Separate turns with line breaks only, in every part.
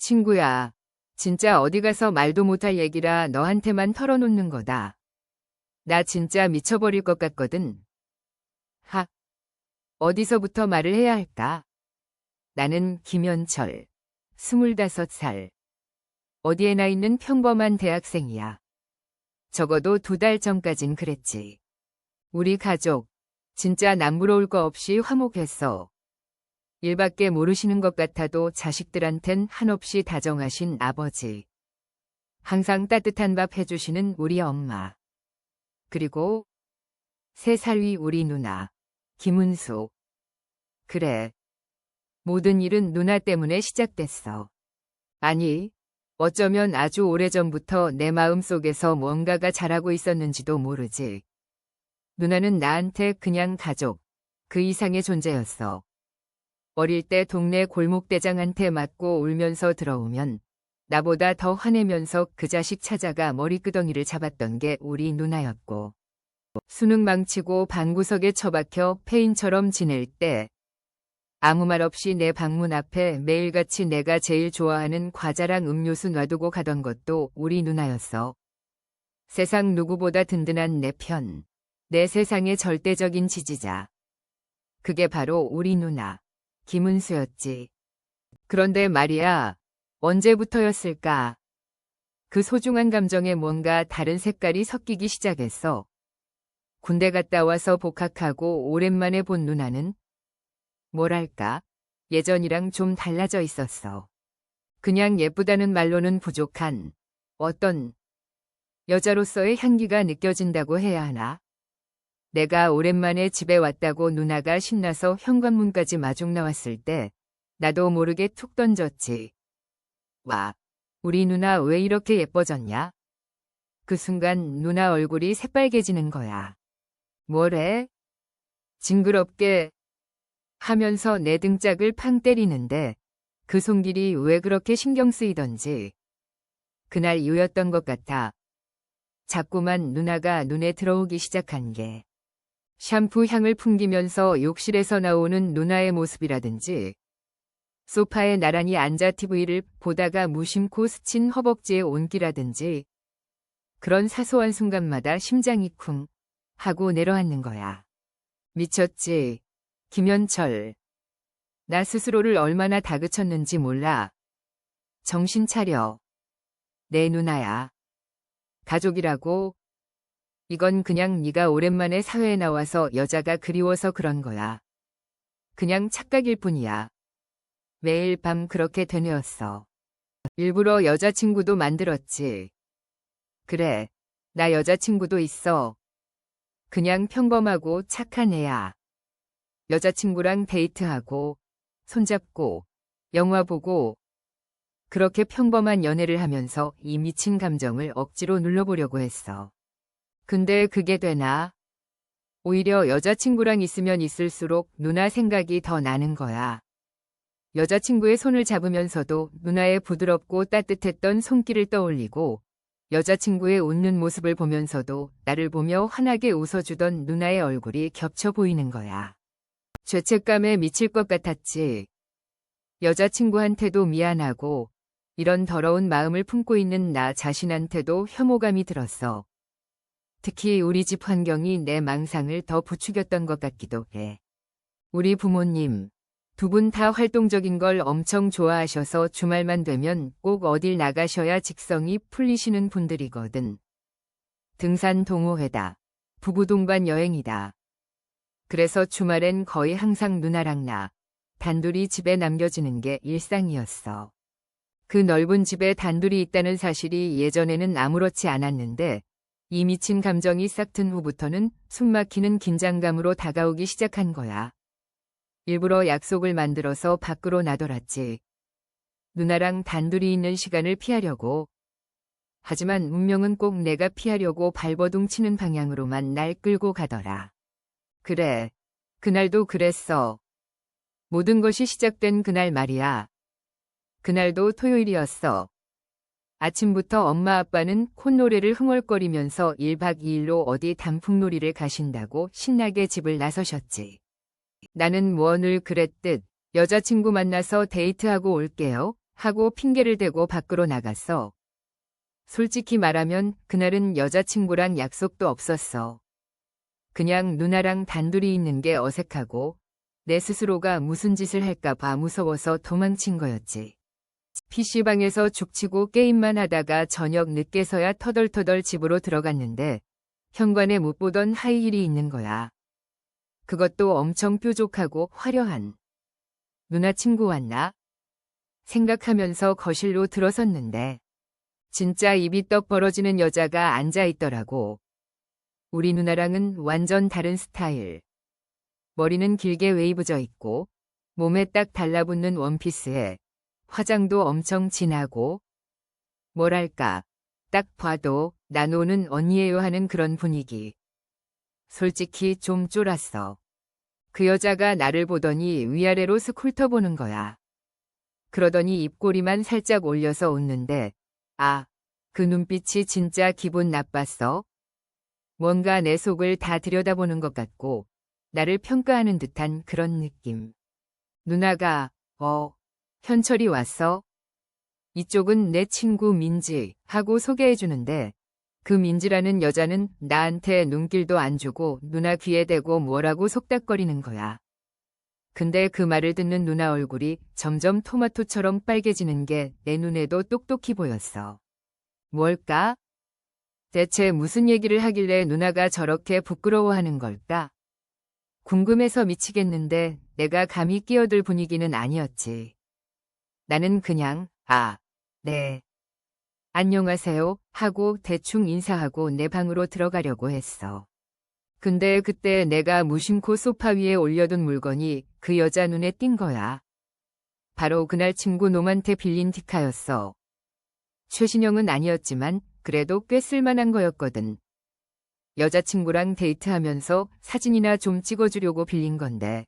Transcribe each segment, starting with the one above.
친구야, 진짜 어디 가서 말도 못할 얘기라 너한테만 털어놓는 거다. 나 진짜 미쳐버릴 것 같거든. 하, 어디서부터 말을 해야 할까? 나는 김현철, 25살. 어디에나 있는 평범한 대학생이야. 적어도 두 달 전까진 그랬지. 우리 가족, 진짜 남부러울 거 없이 화목했어. 일밖에 모르시는 것 같아도 자식들한텐 한없이 다정하신 아버지. 항상 따뜻한 밥 해주시는 우리 엄마. 그리고 세살위 우리 누나, 김은수. 그래. 모든 일은 누나 때문에 시작됐어. 아니, 어쩌면 아주 오래전부터 내 마음 속에서 뭔가가 자라고 있었는지도 모르지. 누나는 나한테 그냥 가족, 그 이상의 존재였어. 어릴 때 동네 골목대장한테 맞고 울면서 들어오면 나보다 더 화내면서 그 자식 찾아가 머리끄덩이를 잡았던 게 우리 누나였고. 수능 망치고 방구석에 처박혀 폐인처럼 지낼 때 아무 말 없이 내 방문 앞에 매일같이 내가 제일 좋아하는 과자랑 음료수 놔두고 가던 것도 우리 누나였어. 세상 누구보다 든든한 내 편, 내 세상의 절대적인 지지자. 그게 바로 우리 누나, 김은수였지. 그런데 말이야, 언제부터였을까? 그 소중한 감정에 뭔가 다른 색깔이 섞이기 시작했어. 군대 갔다 와서 복학하고 오랜만에 본 누나는 뭐랄까, 예전이랑 좀 달라져 있었어. 그냥 예쁘다는 말로는 부족한 어떤 여자로서의 향기가 느껴진다고 해야 하나? 내가 오랜만에 집에 왔다고 누나가 신나서 현관문까지 마중 나왔을 때 나도 모르게 툭 던졌지. 와, 우리 누나 왜 이렇게 예뻐졌냐? 그 순간 누나 얼굴이 새빨개지는 거야. 뭐래? 징그럽게 하면서 내 등짝을 팡 때리는데 그 손길이 왜 그렇게 신경 쓰이던지 그날 이후였던 것 같아. 자꾸만 누나가 눈에 들어오기 시작한 게 샴푸 향을 풍기면서 욕실에서 나오는 누나의 모습이라든지 소파에 나란히 앉아 TV를 보다가 무심코 스친 허벅지의 온기라든지 그런 사소한 순간마다 심장이 쿵 하고 내려앉는 거야. 미쳤지. 김현철. 나 스스로를 얼마나 다그쳤는지 몰라. 정신 차려. 내 누나야. 가족이라고? 이건 그냥 네가 오랜만에 사회에 나와서 여자가 그리워서 그런 거야. 그냥 착각일 뿐이야. 매일 밤 그렇게 되뇌었어. 일부러 여자친구도 만들었지. 그래, 나 여자친구도 있어. 그냥 평범하고 착한 애야. 여자친구랑 데이트하고, 손잡고, 영화 보고, 그렇게 평범한 연애를 하면서 이 미친 감정을 억지로 눌러보려고 했어. 근데 그게 되나? 오히려 여자친구랑 있으면 있을수록 누나 생각이 더 나는 거야. 여자친구의 손을 잡으면서도 누나의 부드럽고 따뜻했던 손길을 떠올리고 여자친구의 웃는 모습을 보면서도 나를 보며 환하게 웃어주던 누나의 얼굴이 겹쳐 보이는 거야. 죄책감에 미칠 것 같았지. 여자친구한테도 미안하고 이런 더러운 마음을 품고 있는 나 자신한테도 혐오감이 들었어. 특히 우리 집 환경이 내 망상을 더 부추겼던 것 같기도 해. 우리 부모님, 두 분 다 활동적인 걸 엄청 좋아하셔서 주말만 되면 꼭 어딜 나가셔야 직성이 풀리시는 분들이거든. 등산 동호회다. 부부 동반 여행이다. 그래서 주말엔 거의 항상 누나랑 나, 단둘이 집에 남겨지는 게 일상이었어. 그 넓은 집에 단둘이 있다는 사실이 예전에는 아무렇지 않았는데 이 미친 감정이 싹튼 후부터는 숨막히는 긴장감으로 다가오기 시작한 거야. 일부러 약속을 만들어서 밖으로 나돌았지. 누나랑 단둘이 있는 시간을 피하려고. 하지만 운명은 꼭 내가 피하려고 발버둥 치는 방향으로만 날 끌고 가더라. 그래. 그날도 그랬어. 모든 것이 시작된 그날 말이야. 그날도 토요일이었어. 아침부터 엄마 아빠는 콧노래를 흥얼거리면서 1박 2일로 어디 단풍놀이를 가신다고 신나게 집을 나서셨지. 나는 뭐 늘 그랬듯 여자친구 만나서 데이트하고 올게요 하고 핑계를 대고 밖으로 나갔어. 솔직히 말하면 그날은 여자친구랑 약속도 없었어. 그냥 누나랑 단둘이 있는 게 어색하고 내 스스로가 무슨 짓을 할까봐 무서워서 도망친 거였지. PC방에서 죽치고 게임만 하다가 저녁 늦게서야 터덜터덜 집으로 들어갔는데 현관에 못 보던 하이힐이 있는 거야. 그것도 엄청 뾰족하고 화려한. 누나 친구 왔나? 생각하면서 거실로 들어섰는데 진짜 입이 떡 벌어지는 여자가 앉아 있더라고. 우리 누나랑은 완전 다른 스타일. 머리는 길게 웨이브져 있고 몸에 딱 달라붙는 원피스에 화장도 엄청 진하고 뭐랄까 딱 봐도 나노는 언니예요 하는 그런 분위기. 솔직히 좀 쫄았어. 그 여자가 나를 보더니 위아래로 스쿨터 보는 거야. 그러더니 입꼬리만 살짝 올려서 웃는데 아, 그 눈빛이 진짜 기분 나빴어. 뭔가 내 속을 다 들여다보는 것 같고 나를 평가하는 듯한 그런 느낌. 누나가 어, 현철이 왔어? 이쪽은 내 친구 민지 하고 소개해주는데 그 민지라는 여자는 나한테 눈길도 안 주고 누나 귀에 대고 뭐라고 속닥거리는 거야. 근데 그 말을 듣는 누나 얼굴이 점점 토마토처럼 빨개지는 게 내 눈에도 똑똑히 보였어. 뭘까? 대체 무슨 얘기를 하길래 누나가 저렇게 부끄러워하는 걸까? 궁금해서 미치겠는데 내가 감히 끼어들 분위기는 아니었지. 나는 그냥, 아, 네. 안녕하세요 하고 대충 인사하고 내 방으로 들어가려고 했어. 근데 그때 내가 무심코 소파 위에 올려둔 물건이 그 여자 눈에 띈 거야. 바로 그날 친구 놈한테 빌린 디카였어. 최신형은 아니었지만 그래도 꽤 쓸만한 거였거든. 여자친구랑 데이트하면서 사진이나 좀 찍어주려고 빌린 건데.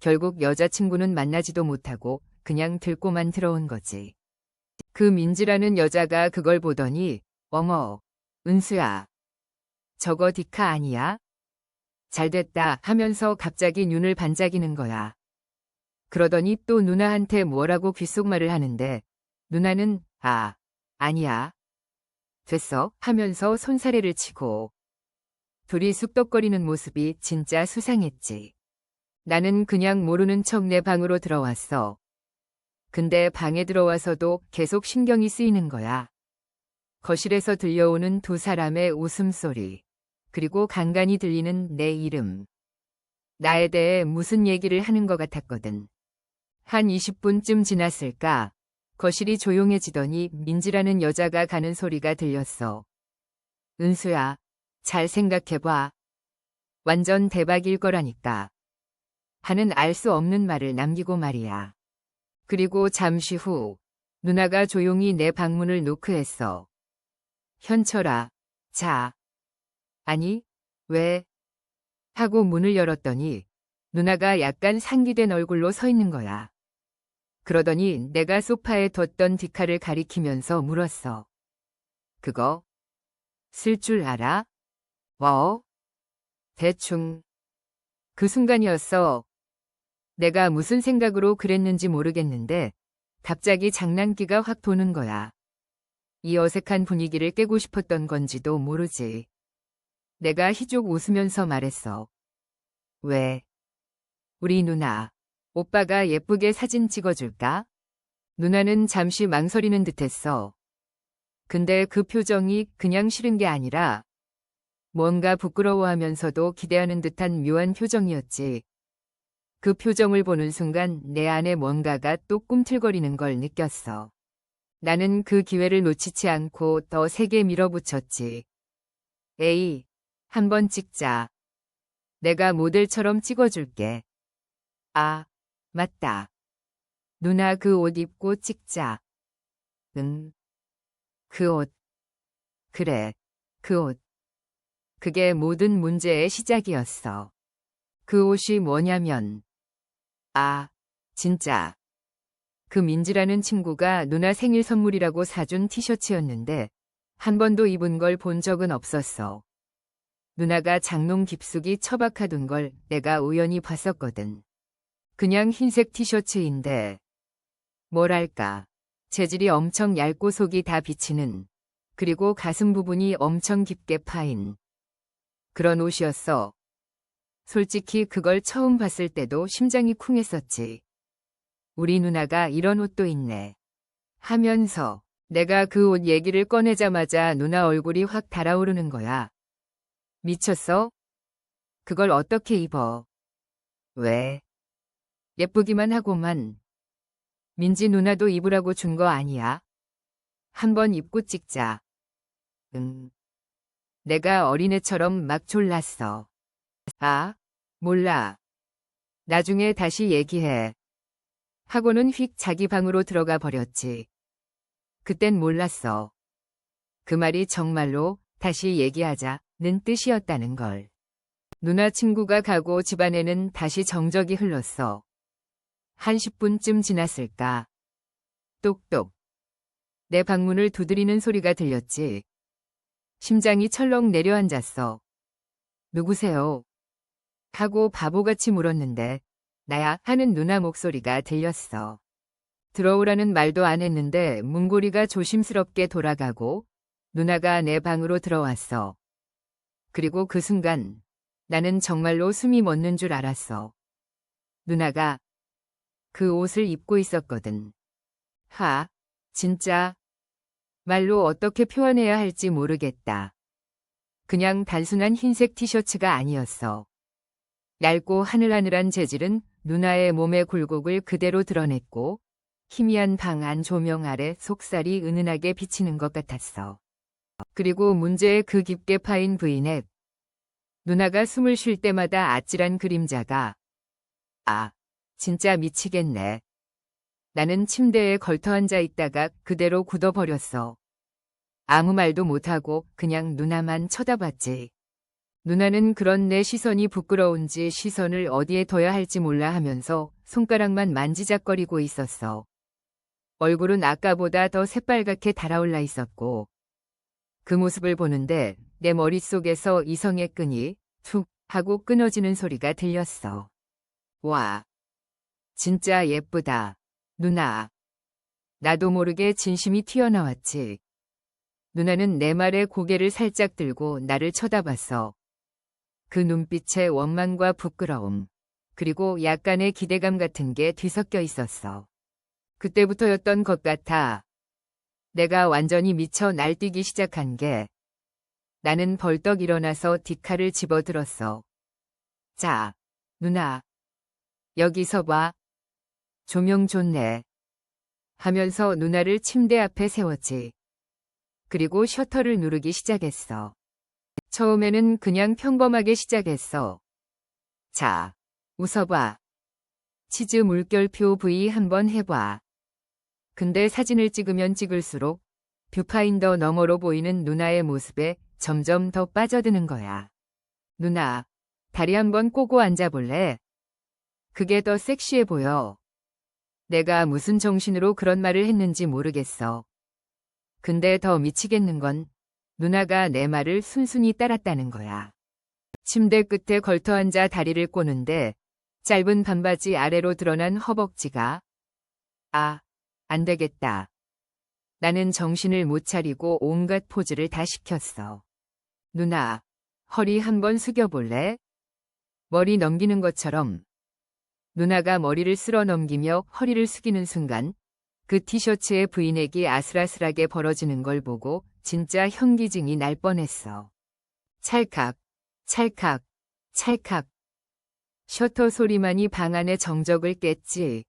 결국 여자친구는 만나지도 못하고 그냥 들고만 들어온 거지. 그 민지라는 여자가 그걸 보더니 어머, 은수야. 저거 디카 아니야? 잘됐다 하면서 갑자기 눈을 반짝이는 거야. 그러더니 또 누나한테 뭐라고 귓속말을 하는데 누나는 아, 아니야. 됐어 하면서 손사래를 치고 둘이 쑥덕거리는 모습이 진짜 수상했지. 나는 그냥 모르는 척 내 방으로 들어왔어. 근데 방에 들어와서도 계속 신경이 쓰이는 거야. 거실에서 들려오는 두 사람의 웃음소리, 그리고 간간히 들리는 내 이름. 나에 대해 무슨 얘기를 하는 것 같았거든. 한 20분쯤 지났을까? 거실이 조용해지더니 민지라는 여자가 가는 소리가 들렸어. 은수야, 잘 생각해봐. 완전 대박일 거라니까. 하는 알 수 없는 말을 남기고 말이야. 그리고 잠시 후 누나가 조용히 내 방문을 노크했어. 현철아, 자. 아니, 왜? 하고 문을 열었더니 누나가 약간 상기된 얼굴로 서 있는 거야. 그러더니 내가 소파에 뒀던 디카를 가리키면서 물었어. 그거 쓸 줄 알아? 뭐? 대충. 그 순간이었어. 내가 무슨 생각으로 그랬는지 모르겠는데 갑자기 장난기가 확 도는 거야. 이 어색한 분위기를 깨고 싶었던 건지도 모르지. 내가 희죽 웃으면서 말했어. 왜? 우리 누나, 오빠가 예쁘게 사진 찍어줄까? 누나는 잠시 망설이는 듯 했어. 근데 그 표정이 그냥 싫은 게 아니라 뭔가 부끄러워하면서도 기대하는 듯한 묘한 표정이었지. 그 표정을 보는 순간 내 안에 뭔가가 또 꿈틀거리는 걸 느꼈어. 나는 그 기회를 놓치지 않고 더 세게 밀어붙였지. 에이, 한번 찍자. 내가 모델처럼 찍어줄게. 아, 맞다. 누나 그 옷 입고 찍자. 응. 그 옷. 그래, 그 옷. 그게 모든 문제의 시작이었어. 그 옷이 뭐냐면, 아, 진짜. 그 민지라는 친구가 누나 생일 선물이라고 사준 티셔츠였는데 한 번도 입은 걸 본 적은 없었어. 누나가 장롱 깊숙이 처박아둔 걸 내가 우연히 봤었거든. 그냥 흰색 티셔츠인데 뭐랄까 재질이 엄청 얇고 속이 다 비치는 그리고 가슴 부분이 엄청 깊게 파인 그런 옷이었어. 솔직히 그걸 처음 봤을 때도 심장이 쿵했었지. 우리 누나가 이런 옷도 있네. 하면서 내가 그 옷 얘기를 꺼내자마자 누나 얼굴이 확 달아오르는 거야. 미쳤어? 그걸 어떻게 입어? 왜? 예쁘기만 하고만. 민지 누나도 입으라고 준 거 아니야? 한번 입고 찍자. 응. 내가 어린애처럼 막 졸랐어. 아, 몰라. 나중에 다시 얘기해. 하고는 휙 자기 방으로 들어가 버렸지. 그땐 몰랐어. 그 말이 정말로 다시 얘기하자는 뜻이었다는 걸. 누나 친구가 가고 집안에는 다시 정적이 흘렀어. 한 10분쯤 지났을까. 똑똑. 내 방문을 두드리는 소리가 들렸지. 심장이 철렁 내려앉았어. 누구세요? 하고 바보같이 물었는데, 나야 하는 누나 목소리가 들렸어. 들어오라는 말도 안 했는데 문고리가 조심스럽게 돌아가고 누나가 내 방으로 들어왔어. 그리고 그 순간 나는 정말로 숨이 멎는 줄 알았어. 누나가 그 옷을 입고 있었거든. 하, 진짜. 말로 어떻게 표현해야 할지 모르겠다. 그냥 단순한 흰색 티셔츠가 아니었어. 얇고 하늘하늘한 재질은 누나의 몸의 굴곡을 그대로 드러냈고 희미한 방 안 조명 아래 속살이 은은하게 비치는 것 같았어. 그리고 문제의 그 깊게 파인 부인의 누나가 숨을 쉴 때마다 아찔한 그림자가 아, 진짜 미치겠네. 나는 침대에 걸터 앉아 있다가 그대로 굳어버렸어. 아무 말도 못하고 그냥 누나만 쳐다봤지. 누나는 그런 내 시선이 부끄러운지 시선을 어디에 둬야 할지 몰라 하면서 손가락만 만지작거리고 있었어. 얼굴은 아까보다 더 새빨갛게 달아올라 있었고 그 모습을 보는데 내 머릿속에서 이성의 끈이 툭 하고 끊어지는 소리가 들렸어. 와, 진짜 예쁘다. 누나. 나도 모르게 진심이 튀어나왔지. 누나는 내 말에 고개를 살짝 들고 나를 쳐다봤어. 그 눈빛에 원망과 부끄러움, 그리고 약간의 기대감 같은 게 뒤섞여 있었어. 그때부터였던 것 같아. 내가 완전히 미쳐 날뛰기 시작한 게 나는 벌떡 일어나서 디카를 집어들었어. 자, 누나. 여기서 봐. 조명 좋네. 하면서 누나를 침대 앞에 세웠지. 그리고 셔터를 누르기 시작했어. 처음에는 그냥 평범하게 시작했어. 자, 웃어봐. 치즈 물결표 V 한번 해봐. 근데 사진을 찍으면 찍을수록 뷰파인더 너머로 보이는 누나의 모습에 점점 더 빠져드는 거야. 누나, 다리 한번 꼬고 앉아볼래? 그게 더 섹시해 보여. 내가 무슨 정신으로 그런 말을 했는지 모르겠어. 근데 더 미치겠는 건 누나가 내 말을 순순히 따랐다는 거야. 침대 끝에 걸터 앉아 다리를 꼬는데 짧은 반바지 아래로 드러난 허벅지가 아, 안 되겠다. 나는 정신을 못 차리고 온갖 포즈를 다 시켰어. 누나, 허리 한번 숙여볼래? 머리 넘기는 것처럼 누나가 머리를 쓸어 넘기며 허리를 숙이는 순간 그 티셔츠의 브이넥이 아슬아슬하게 벌어지는 걸 보고 진짜 현기증이 날 뻔했어. 찰칵, 찰칵, 찰칵. 셔터 소리만이 방 안의 정적을 깼지.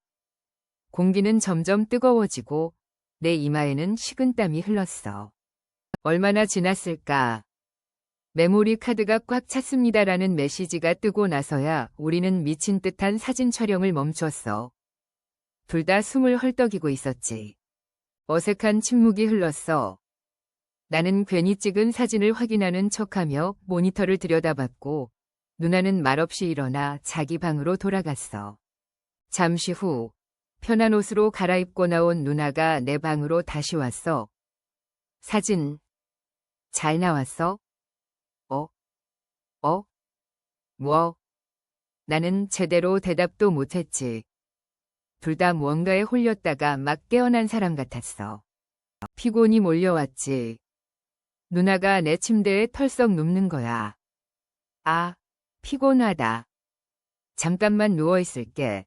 공기는 점점 뜨거워지고 내 이마에는 식은땀이 흘렀어. 얼마나 지났을까. 메모리 카드가 꽉 찼습니다라는 메시지가 뜨고 나서야 우리는 미친 듯한 사진 촬영을 멈췄어. 둘 다 숨을 헐떡이고 있었지. 어색한 침묵이 흘렀어. 나는 괜히 찍은 사진을 확인하는 척하며 모니터를 들여다봤고 누나는 말없이 일어나 자기 방으로 돌아갔어. 잠시 후 편한 옷으로 갈아입고 나온 누나가 내 방으로 다시 왔어. 사진 잘 나왔어? 어? 어? 뭐? 나는 제대로 대답도 못했지. 둘 다 무언가에 홀렸다가 막 깨어난 사람 같았어. 피곤이 몰려왔지. 누나가 내 침대에 털썩 눕는 거야. 아, 피곤하다. 잠깐만 누워 있을게.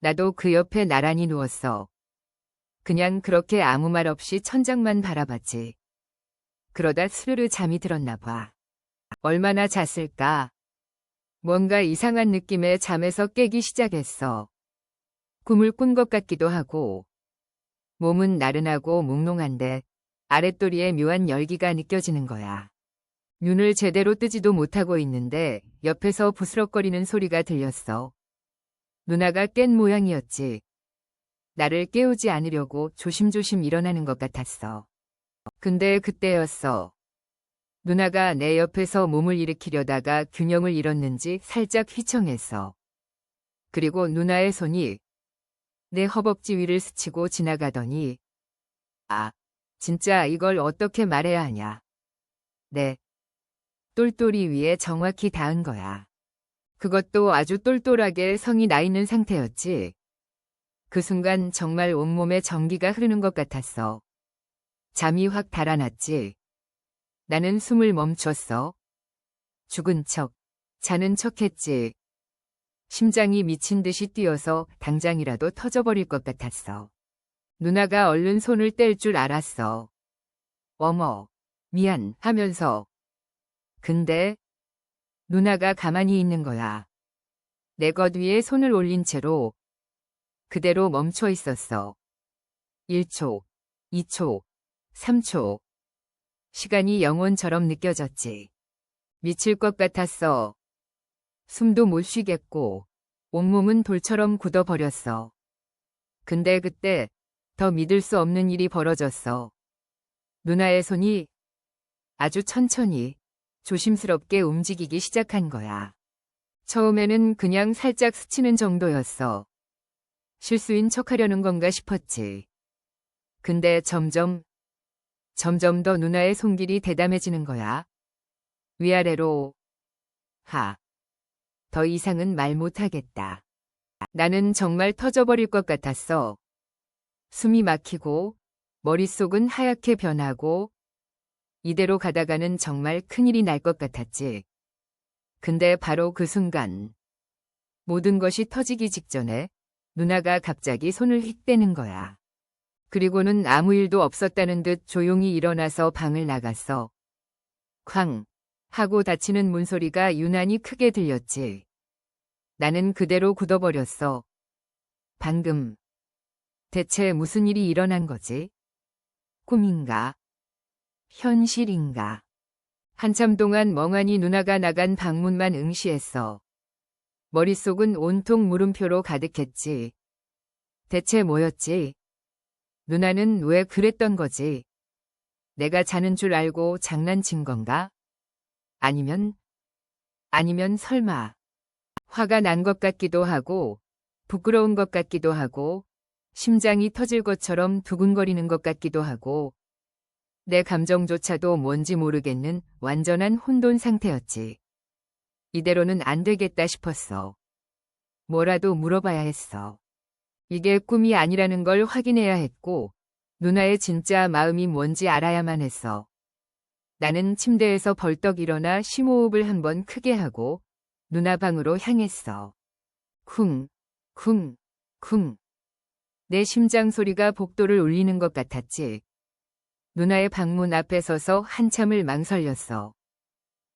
나도 그 옆에 나란히 누웠어. 그냥 그렇게 아무 말 없이 천장만 바라봤지. 그러다 스르르 잠이 들었나 봐. 얼마나 잤을까? 뭔가 이상한 느낌에 잠에서 깨기 시작했어. 꿈을 꾼 것 같기도 하고, 몸은 나른하고 몽롱한데 아랫도리에 묘한 열기가 느껴지는 거야. 눈을 제대로 뜨지도 못하고 있는데 옆에서 부스럭거리는 소리가 들렸어. 누나가 깬 모양이었지. 나를 깨우지 않으려고 조심조심 일어나는 것 같았어. 근데 그때였어. 누나가 내 옆에서 몸을 일으키려다가 균형을 잃었는지 살짝 휘청했어. 그리고 누나의 손이 내 허벅지 위를 스치고 지나가더니 아, 진짜 이걸 어떻게 말해야 하냐. 네. 똘똘이 위에 정확히 닿은 거야. 그것도 아주 똘똘하게 성이 나 있는 상태였지. 그 순간 정말 온몸에 전기가 흐르는 것 같았어. 잠이 확 달아났지. 나는 숨을 멈췄어. 죽은 척, 자는 척 했지. 심장이 미친 듯이 뛰어서 당장이라도 터져버릴 것 같았어. 누나가 얼른 손을 뗄 줄 알았어. 어머, 미안 하면서. 근데 누나가 가만히 있는 거야. 내 것 위에 손을 올린 채로 그대로 멈춰 있었어. 1초, 2초, 3초. 시간이 영혼처럼 느껴졌지. 미칠 것 같았어. 숨도 못 쉬겠고, 온몸은 돌처럼 굳어버렸어. 근데 그때 더 믿을 수 없는 일이 벌어졌어. 누나의 손이 아주 천천히, 조심스럽게 움직이기 시작한 거야. 처음에는 그냥 살짝 스치는 정도였어. 실수인 척 하려는 건가 싶었지. 근데 점점, 점점 더 누나의 손길이 대담해지는 거야. 위아래로, 하. 더 이상은 말 못하겠다. 나는 정말 터져버릴 것 같았어. 숨이 막히고, 머릿속은 하얗게 변하고, 이대로 가다가는 정말 큰일이 날 것 같았지. 근데 바로 그 순간, 모든 것이 터지기 직전에 누나가 갑자기 손을 휙 떼는 거야. 그리고는 아무 일도 없었다는 듯 조용히 일어나서 방을 나갔어. 쾅! 하고 닫히는 문소리가 유난히 크게 들렸지. 나는 그대로 굳어버렸어. 방금. 대체 무슨 일이 일어난 거지? 꿈인가? 현실인가? 한참 동안 멍하니 누나가 나간 방문만 응시했어. 머릿속은 온통 물음표로 가득했지. 대체 뭐였지? 누나는 왜 그랬던 거지? 내가 자는 줄 알고 장난친 건가? 아니면, 아니면 설마, 화가 난 것 같기도 하고, 부끄러운 것 같기도 하고, 심장이 터질 것처럼 두근거리는 것 같기도 하고, 내 감정조차도 뭔지 모르겠는 완전한 혼돈 상태였지. 이대로는 안 되겠다 싶었어. 뭐라도 물어봐야 했어. 이게 꿈이 아니라는 걸 확인해야 했고, 누나의 진짜 마음이 뭔지 알아야만 했어. 나는 침대에서 벌떡 일어나 심호흡을 한번 크게 하고, 누나 방으로 향했어. 쿵, 쿵, 쿵. 내 심장 소리가 복도를 울리는 것 같았지. 누나의 방문 앞에 서서 한참을 망설였어.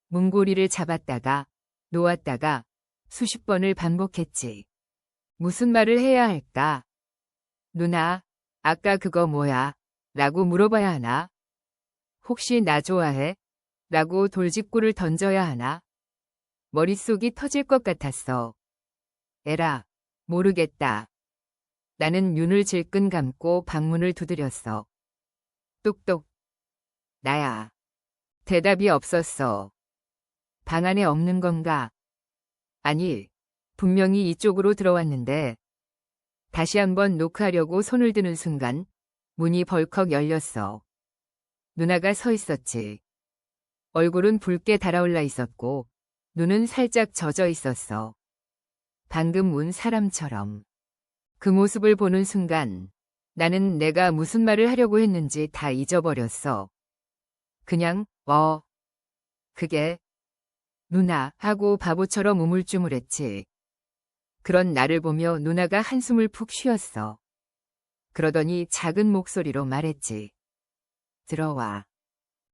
문고리를 잡았다가 놓았다가 수십 번을 반복했지. 무슨 말을 해야 할까? 누나, 아까 그거 뭐야? 라고 물어봐야 하나? 혹시 나 좋아해? 라고 돌직구를 던져야 하나? 머릿속이 터질 것 같았어. 에라, 모르겠다. 나는 눈을 질끈 감고 방문을 두드렸어. 똑똑. 나야. 대답이 없었어. 방 안에 없는 건가? 아니, 분명히 이쪽으로 들어왔는데. 다시 한번 노크하려고 손을 드는 순간 문이 벌컥 열렸어. 누나가 서 있었지. 얼굴은 붉게 달아올라 있었고 눈은 살짝 젖어 있었어. 방금 운 사람처럼. 그 모습을 보는 순간 나는 내가 무슨 말을 하려고 했는지 다 잊어버렸어. 그냥, 어, 그게, 누나, 하고 바보처럼 우물쭈물했지. 그런 나를 보며 누나가 한숨을 푹 쉬었어. 그러더니 작은 목소리로 말했지. 들어와.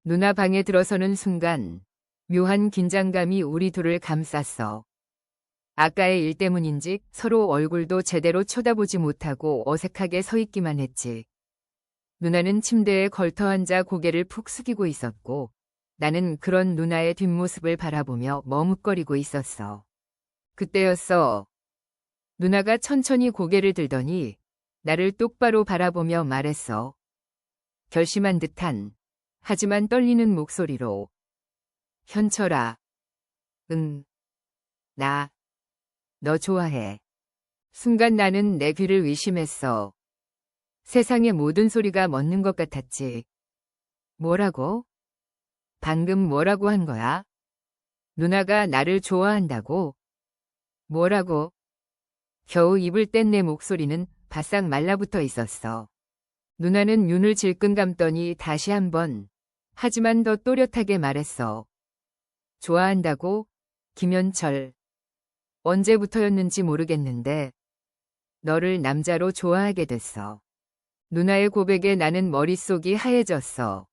누나 방에 들어서는 순간 묘한 긴장감이 우리 둘을 감쌌어. 아까의 일 때문인지 서로 얼굴도 제대로 쳐다보지 못하고 어색하게 서 있기만 했지. 누나는 침대에 걸터 앉아 고개를 푹 숙이고 있었고 나는 그런 누나의 뒷모습을 바라보며 머뭇거리고 있었어. 그때였어. 누나가 천천히 고개를 들더니 나를 똑바로 바라보며 말했어. 결심한 듯한 하지만 떨리는 목소리로 현철아. 응. 나. 너 좋아해. 순간 나는 내 귀를 의심했어. 세상의 모든 소리가 멎는 것 같았지. 뭐라고? 방금 뭐라고 한 거야? 누나가 나를 좋아한다고? 뭐라고? 겨우 입을 뗀 내 목소리는 바싹 말라붙어 있었어. 누나는 눈을 질끈 감더니 다시 한번 하지만 더 또렷하게 말했어. 좋아한다고? 김현철. 언제부터였는지 모르겠는데 너를 남자로 좋아하게 됐어. 누나의 고백에 나는 머릿속이 하얘졌어.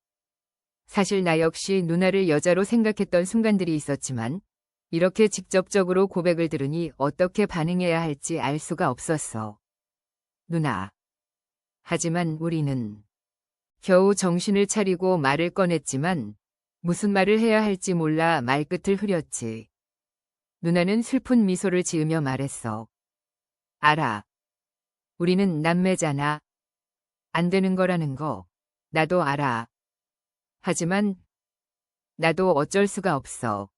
사실 나 역시 누나를 여자로 생각했던 순간들이 있었지만 이렇게 직접적으로 고백을 들으니 어떻게 반응해야 할지 알 수가 없었어. 누나. 하지만 우리는 겨우 정신을 차리고 말을 꺼냈지만 무슨 말을 해야 할지 몰라 말끝을 흐렸지. 누나는 슬픈 미소를 지으며 말했어. 알아. 우리는 남매잖아. 안 되는 거라는 거. 나도 알아. 하지만 나도 어쩔 수가 없어.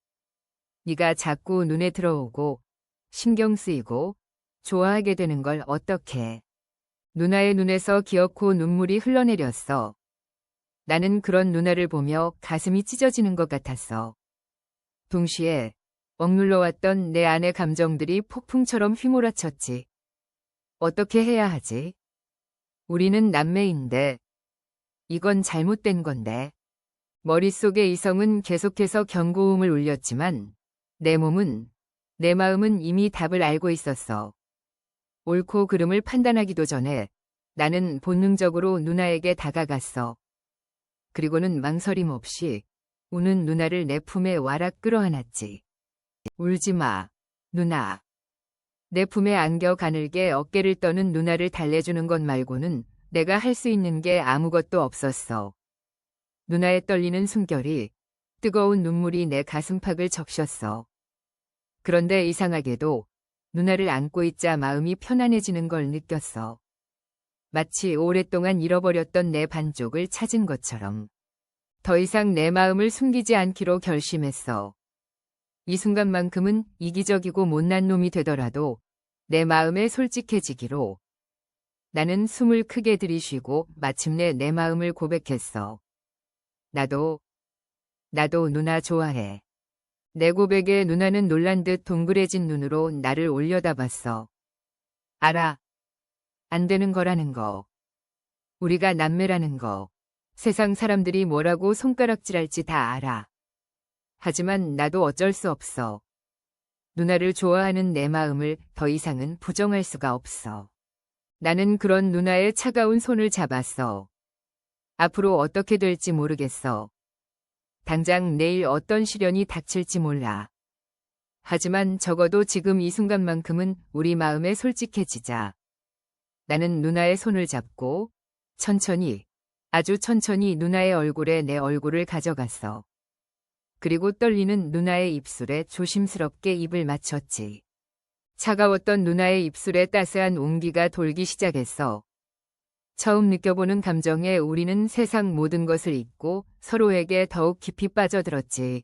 네가 자꾸 눈에 들어오고 신경 쓰이고 좋아하게 되는 걸 어떻게. 누나의 눈에서 기어코 눈물이 흘러내렸어. 나는 그런 누나를 보며 가슴이 찢어지는 것 같았어. 동시에 억눌러 왔던 내 안의 감정들이 폭풍처럼 휘몰아쳤지. 어떻게 해야 하지? 우리는 남매인데. 이건 잘못된 건데. 머릿속의 이성은 계속해서 경고음을 울렸지만 내 몸은, 내 마음은 이미 답을 알고 있었어. 옳고 그름을 판단하기도 전에 나는 본능적으로 누나에게 다가갔어. 그리고는 망설임 없이 우는 누나를 내 품에 와락 끌어안았지. 울지 마, 누나. 내 품에 안겨 가늘게 어깨를 떠는 누나를 달래주는 것 말고는 내가 할 수 있는 게 아무것도 없었어. 누나의 떨리는 숨결이 뜨거운 눈물이 내 가슴팍을 적셨어. 그런데 이상하게도 누나를 안고 있자 마음이 편안해지는 걸 느꼈어. 마치 오랫동안 잃어버렸던 내 반쪽을 찾은 것처럼. 더 이상 내 마음을 숨기지 않기로 결심했어. 이 순간만큼은 이기적이고 못난 놈이 되더라도 내 마음에 솔직해지기로. 나는 숨을 크게 들이쉬고 마침내 내 마음을 고백했어. 나도, 나도 누나 좋아해. 내 고백에 누나는 놀란 듯 동그래진 눈으로 나를 올려다봤어. 알아. 안 되는 거라는 거. 우리가 남매라는 거. 세상 사람들이 뭐라고 손가락질할지 다 알아. 하지만 나도 어쩔 수 없어. 누나를 좋아하는 내 마음을 더 이상은 부정할 수가 없어. 나는 그런 누나의 차가운 손을 잡았어. 앞으로 어떻게 될지 모르겠어. 당장 내일 어떤 시련이 닥칠지 몰라. 하지만 적어도 지금 이 순간만큼은 우리 마음에 솔직해지자. 나는 누나의 손을 잡고 천천히, 아주 천천히 누나의 얼굴에 내 얼굴을 가져갔어. 그리고 떨리는 누나의 입술에 조심스럽게 입을 맞췄지. 차가웠던 누나의 입술에 따스한 온기가 돌기 시작했어. 처음 느껴보는 감정에 우리는 세상 모든 것을 잊고 서로에게 더욱 깊이 빠져들었지.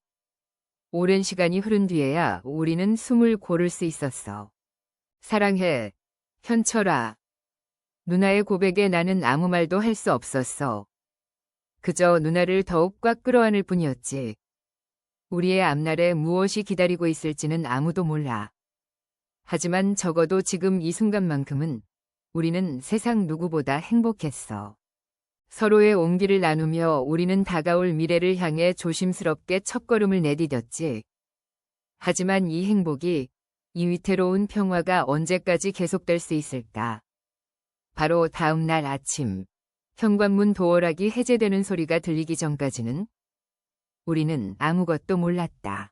오랜 시간이 흐른 뒤에야 우리는 숨을 고를 수 있었어. 사랑해, 현철아. 누나의 고백에 나는 아무 말도 할 수 없었어. 그저 누나를 더욱 꽉 끌어안을 뿐이었지. 우리의 앞날에 무엇이 기다리고 있을지는 아무도 몰라. 하지만 적어도 지금 이 순간만큼은 우리는 세상 누구보다 행복했어. 서로의 온기를 나누며 우리는 다가올 미래를 향해 조심스럽게 첫걸음을 내디뎠지. 하지만 이 행복이, 이 위태로운 평화가 언제까지 계속될 수 있을까? 바로 다음 날 아침, 현관문 도어락이 해제되는 소리가 들리기 전까지는 우리는 아무것도 몰랐다.